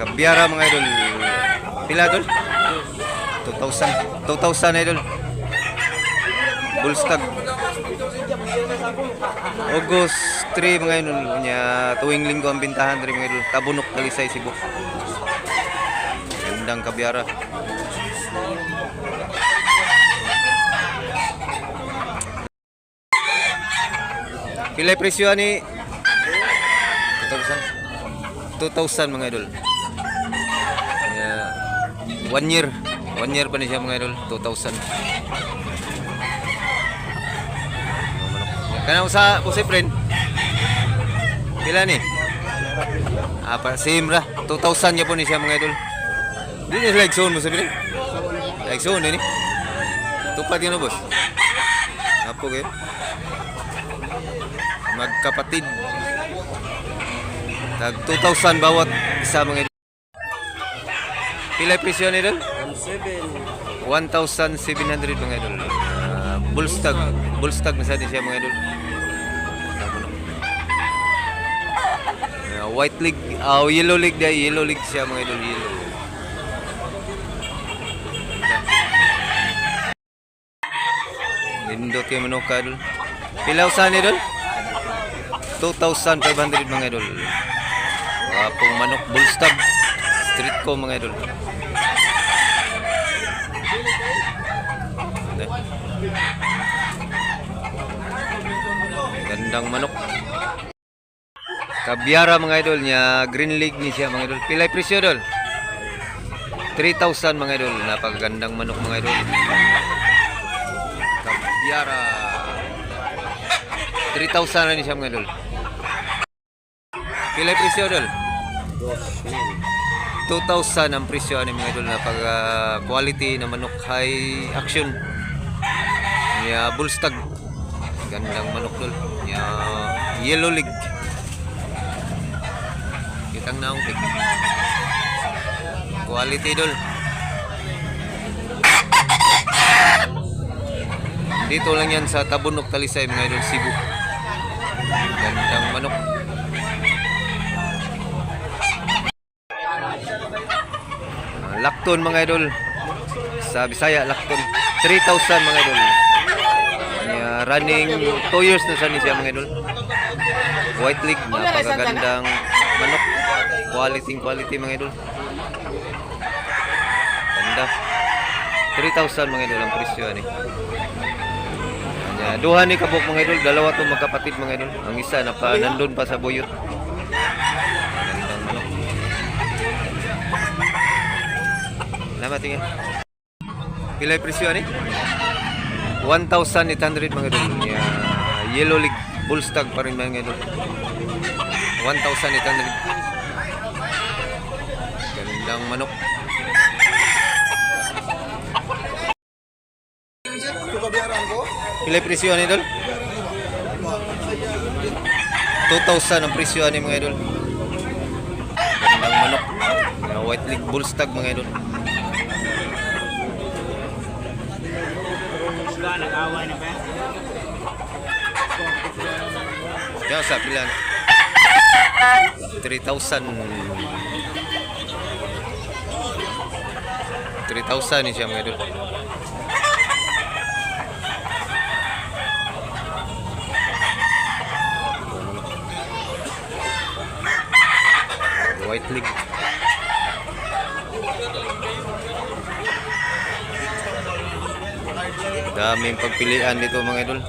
Kabyara mga idol. Pila idol? 2,000. 2,000 idol. Bullstag. August 3 mga idol. Nya tuwing linggo ang bintahan diri mga idol. Tabunok Talisay Cebu. Gandang kabyara. Pila presyo ni 2,000 2,000 mga idol. One year. One year pa ni siya mga idol. 2,000 kana usa si friend? Pila ni? Ah pa same ra. 2,000 niya po ni siya mga idol. Di niya like zone mo sabi like zone ni? Tupad yun na boss? Apo kayo magkapatid. Tag 2,000 bawat isa mga. Pila presyo ni idol? 1,700 mga idol. Uh, bullstag. Bullstag na sa din siya mga idol. Uh, white leg, ah yellow leg dahil yellow leg siya mga idol. Yellow. Lindot yung manok ka idol. Pila usahan idol? 2,500 mga idol. Wapong manok bullstag. Street ko mga idol. Ganda. Gandang manok. Kabyara mga idol niya. Green League ni siya mga idol. Pilay presyo idol. 3,000 mga idol. Napakagandang manok mga idol. Kabyara. 3,000 na ni siya mga idol. Pilay presyo idol. 2,000 ang presyo ani mga idol na pag ah, quality na manok high action. Ya bullstag. Gandang manok dol. Ya yellow leg. Kitang naong pig. Quality dol. Dito lang yan sa Tabunok Talisay mga idol Cebu. Gandang manok. Lakton mga idol. Sa Bisaya, Lakton. 3,000 mga idol. Yeah, running 2 years na sa ni siya mga idol. White leg, napakagandang manok. Quality, quality mga idol. Ganda. 3,000 mga idol ang presyo ani. Kanya, duha ni kabuk mga idol, dalawa to magkapatid mga idol. Ang isa na pa nandun pa sa buyot. Gandang manok. Salamat tingin. Pila yung presyo ani? 1,800 mga idol. Yeah, yellow leg bullstag pa rin mga idol. 1,800. Gandang manok. Pila presyo ani idol? 2,000 ang presyo ani mga idol. Gandang manok. White leg bullstag mga idol. Kaya sa pila? 3,000 3,000 ni siya mga idol. White leg. Daming pagpilian dito mga idol.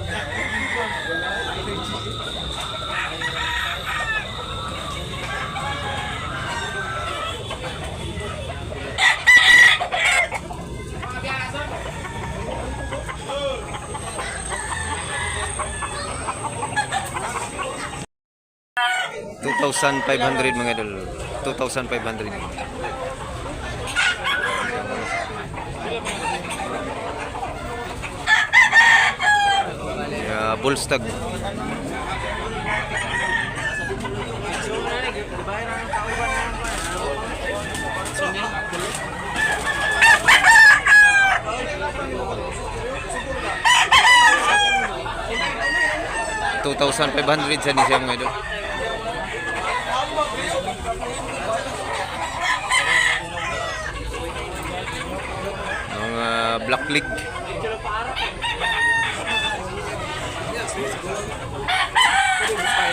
Two thousand five hundred mga idol. Two thousand five hundred. bull stag. Two thousand five hundred sa ni siyang ngayon. Mga black league.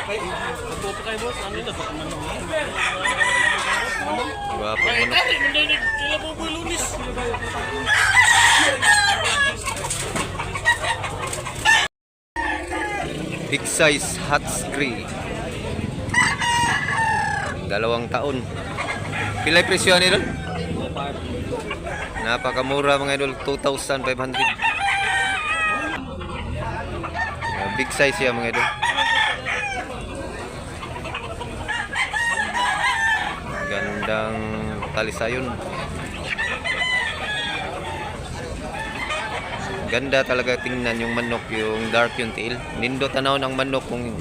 Gwapo manok. Big size hot scree. Dalawang taon. Pilay presyo ni doon? Napakamura mga idol, 2,500. Uh, Big size siya mga idol. Gandang talisayon. Ganda talaga tingnan yung manok, yung dark yung tiil. Nindo tanaw ng manok kung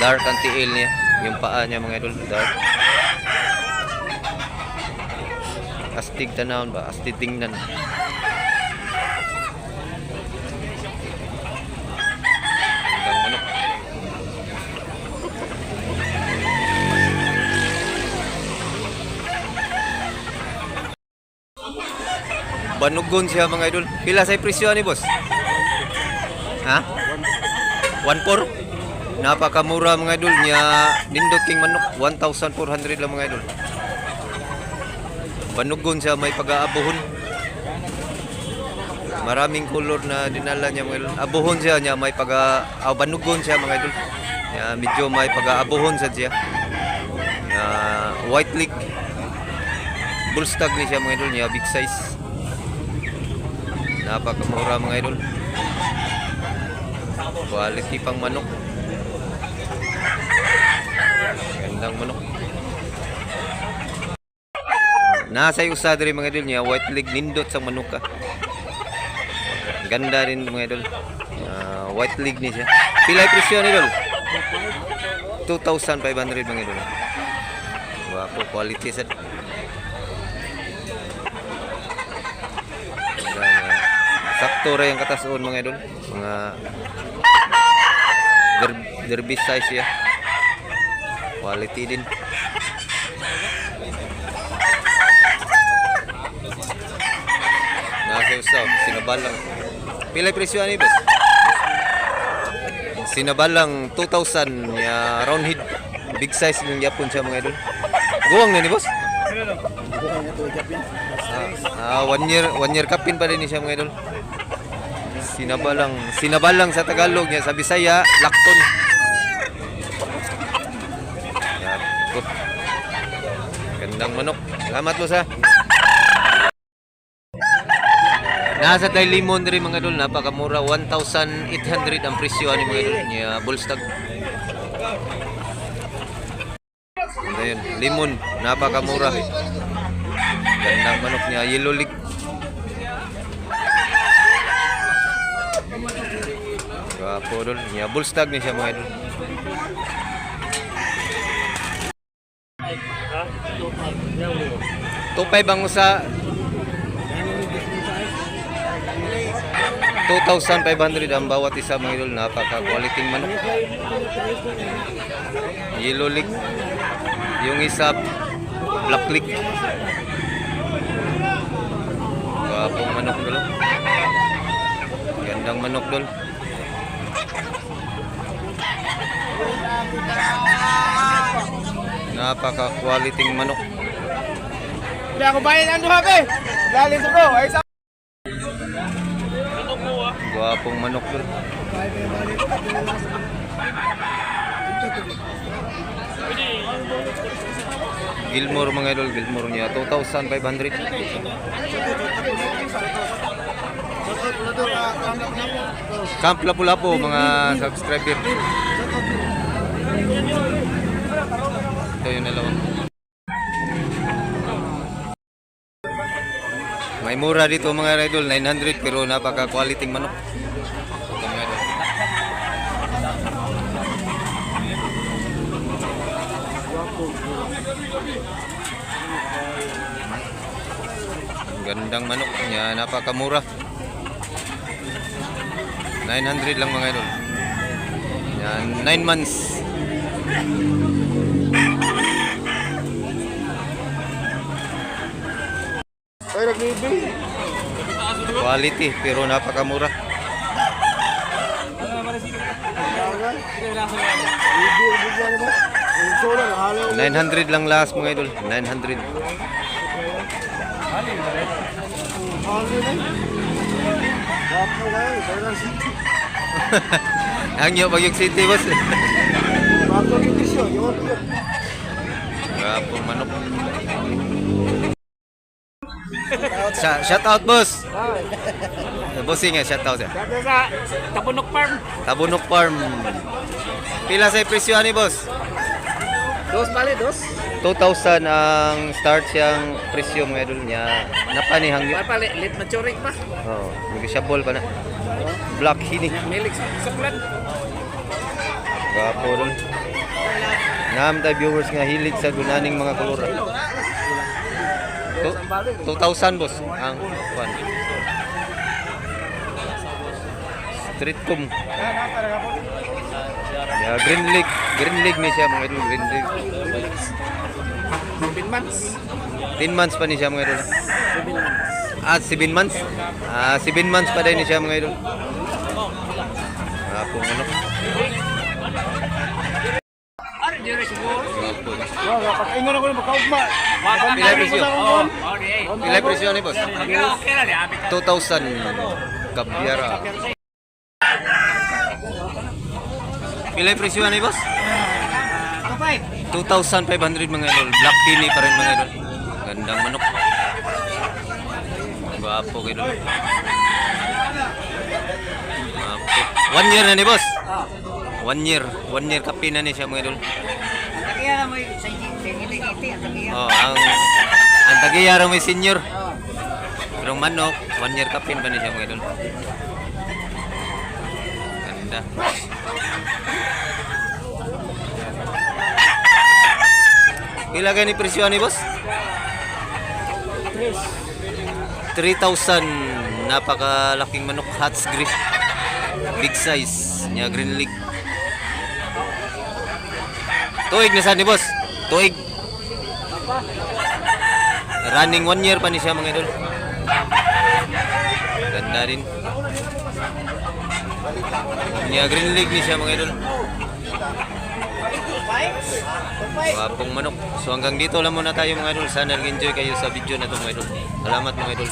dark ang tiil niya. Yung paa niya mga idol, dark. Astig tanawon ba? Astig tingnan. Banugon siya mga idol. Pila sa presyo ni boss? Ha? 1.4? Napakamura mga idol niya nindot king manok 1,400 lang mga idol. Banugon siya may pag-aabuhon. Maraming kulor na dinala niya mga idol. Abuhon siya niya may pag ah, banugon siya mga idol. Ya, medyo may pag-aabuhon sa siya. Ya, white leg. Bullstag ni siya mga idol niya big size. Napakamura mga idol. Quality pang manok. Gandang manok. Nasa usa diri mga idol niya white leg nindot sa manok ka. Ganda rin mga idol. Ah, white leg ni siya. Pilay presyo idol? 2,500 mga idol. Wapo quality sad. Ganda nga. Sakto ra yung katasoon mga idol. Mga der derby size ya. Quality din. Nasa usaw, sinabalang. Pilay presyo ani boss? Sinabalang 2,000 ya round head. Big size ng Japon siya mga idol. Guwang na ni boss? Ah, ah, one year, one year kapin pa rin ni siya mga idol. Sinabalang, sinabalang sa Tagalog niya, sa Bisaya, lakton. Gandang manok. Salamat mo sa. Nasa tayo limon rin mga idol, napakamura. 1,800 ang presyo ani mga idol niya, bullstag. Ganda yun. Limon, napakamura. Gandang manok niya, yellow leek. Gwapo dol. Niya, bullstag ni siya mga idol. Tupay bang sa 2,500 ang bawat isa mga idol. Napaka-quality manok. Yellow leek. Yung isa, black leek. Gwapong manok dol. Gandang manok dol. Napaka-quality manok. Hindi ako bayan ang duha be. Lalim sa bro. Ay sa Gwapong manok dol. Gilmore mga idol, Gilmore niya 2,500. Camp Lapu-Lapu mga subscriber. Ito yung nalawang. May mura dito mga idol, 900 pero napaka quality manok. Gandang manok niya, napakamura. 900 lang mga idol. Yan, 9 months. Ay, nag-ibig. Quality, pero napakamura. Halo. 900 lang last mga idol. 900. Halo na. Gapo na yun. Solar city. Hangyo pag yung city boss. Yun. Grapo manok. Sa shout out boss. Bossing nga shout out. eh. Dati sa Tapunok Farm. Tabunok Farm. Pila sa presyo ani boss? Dos bali, dos. 2,000 ang start siyang presyo mga idol niya. Napani hangyo. pali, late maturing pa. Oh, negotiable pa na. Black hini. Milik sa plan. Gapo ron. Naam tayo viewers nga hilig sa gunaning mga. Tu- 2,000 boss ang kwan. Street com. Yeah, Green League. Green League ni siya mga idol. Green League. Bin months. 10 months pa ni siya mga idol. Ah, 7 months? Ah, 7 months pa din ni siya mga idol. Ah, kung ano. Kapag-ingon ako ng magkaugma. Pila yung presyo? Pila yung presyo ni boss? 2,000 kabyara. Pila yung presyo ni boss? 2,500 mga idol. Black Pini pa rin mga idol. Gandang manok. Gwapo kayo. Gwapo. One year na ni boss? One year. One year kapi na ni siya mga idol. Kaya mo sa ngiti-ngiti ang tagiya. Oh, ang ang tagayara may senior. Pero manok, one year kapin pa ni siya mga idol. Ganda. Pila gani presyo ni boss? 3,000 napakalaking manok Hats grip big size niya green league tuig na saan ni boss tuig running one year pa ni siya mga idol ganda rin niya green league ni siya mga idol Wapong manok. So hanggang dito lang muna tayo mga idol. Sana nag-enjoy kayo sa video na ito mga idol. Salamat mga idol.